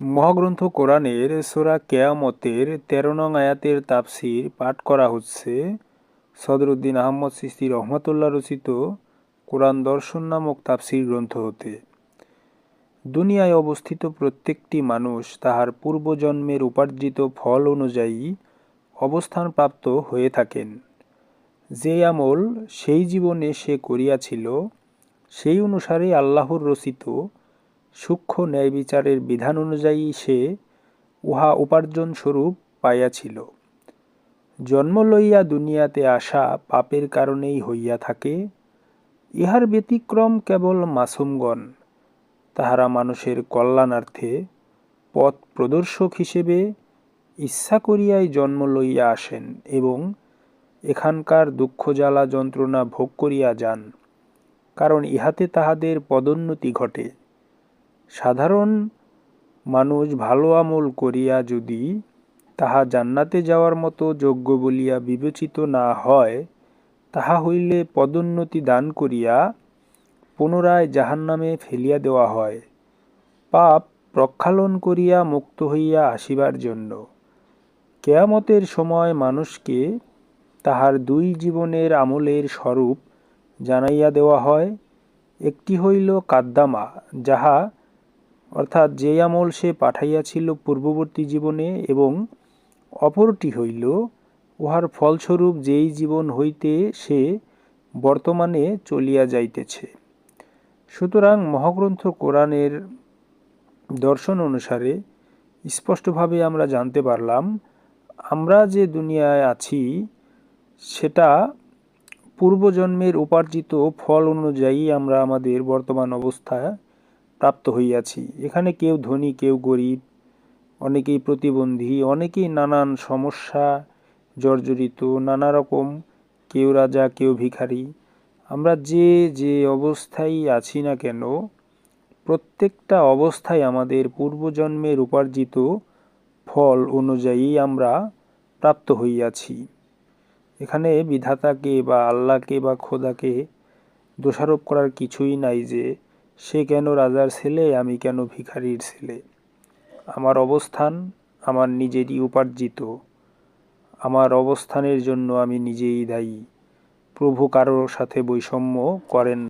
মহাগ্রন্থ কোরআনের সোরা কেয়ামতের তেরো নং আয়াতের তাফসির পাঠ করা হচ্ছে। সদরুদ্দিন আহমদ সিস্তি রহমতুল্লাহ রচিত কোরআন দর্শন নামক তাফসির গ্রন্থ হতে। দুনিয়ায় অবস্থিত প্রত্যেকটি মানুষ তাহার পূর্বজন্মের উপার্জিত ফল অনুযায়ী অবস্থানপ্রাপ্ত হয়ে থাকেন। যে আমল সেই জীবনে সে করিয়াছিল, সেই অনুসারে আল্লাহর রচিত সূক্ষ্ম ন্যায় বিচারের বিধান অনুযায়ী সে উহা উপার্জন স্বরূপ পাইয়াছিল। জন্ম লইয়া দুনিয়াতে আসা পাপের কারণেই হইয়া থাকে। ইহার ব্যতিক্রম কেবল মাসুমগণ। তাহারা মানুষের কল্যাণার্থে পথ প্রদর্শক হিসেবে ইচ্ছা করিয়াই জন্ম লইয়া আসেন এবং এখানকার দুঃখ জ্বালা যন্ত্রণা ভোগ করিয়া যান, কারণ ইহাতে তাহাদের পদোন্নতি ঘটে। সাধারণ মানুষ ভালো আমল করিয়া যদি তাহা জান্নাতে যাওয়ার মতো যোগ্য বলিয়া বিবেচিত না হয়, তাহা হইলে পদোন্নতি দান করিয়া পুনরায় জাহান্নামে ফেলিয়া দেওয়া হয়। পাপ প্রক্ষালন করিয়া মুক্ত হইয়া আসিবার জন্য। কেয়ামতের সময় মানুষকে তাহার দুই জীবনের আমলের স্বরূপ জানাইয়া দেওয়া হয়। একটি হইল কাদ্দামা, যাহা অর্থাৎ যে আমল সে পাঠাইয়াছিল পূর্ববর্তী জীবনে এবং অপরটি হইল, উহার ফলস্বরূপ যেই জীবন হইতে সে বর্তমানে চলিয়া যাইতেছে। সুতরাং মহাগ্রন্থ কোরআনের দর্শন অনুসারে স্পষ্টভাবে আমরা জানতে পারলাম, আমরা যে দুনিয়ায় আছি, সেটা পূর্বজন্মের উপার্জিত ফল অনুযায়ী আমরা আমাদের বর্তমান অবস্থায় প্রাপ্ত হইয়াছি। এখানে কেউ ধনী, কেউ গরিব, অনেকেই প্রতিবন্ধী, অনেকেই নানান সমস্যা জর্জরিত, নানা রকম, কেউ রাজা, কেউ ভিখারি। আমরা যে যে অবস্থায় আছি না কেন, প্রত্যেকটা অবস্থায় আমাদের পূর্বজন্মের উপার্জিত ফল অনুযায়ী আমরা প্রাপ্ত হইয়াছি। এখানে বিধাতাকে বা আল্লাহকে বা খোদাকে দোষারোপ করার কিছুই নাই যে সে কেন রাজার ছেলে, আমি কেন ভিখারির ছেলে? আমার অবস্থান আমার নিজেরই উপার্জিত। আমার অবস্থানের জন্য আমি নিজেই দায়ী। প্রভু কারোর সাথে বৈষম্য করেন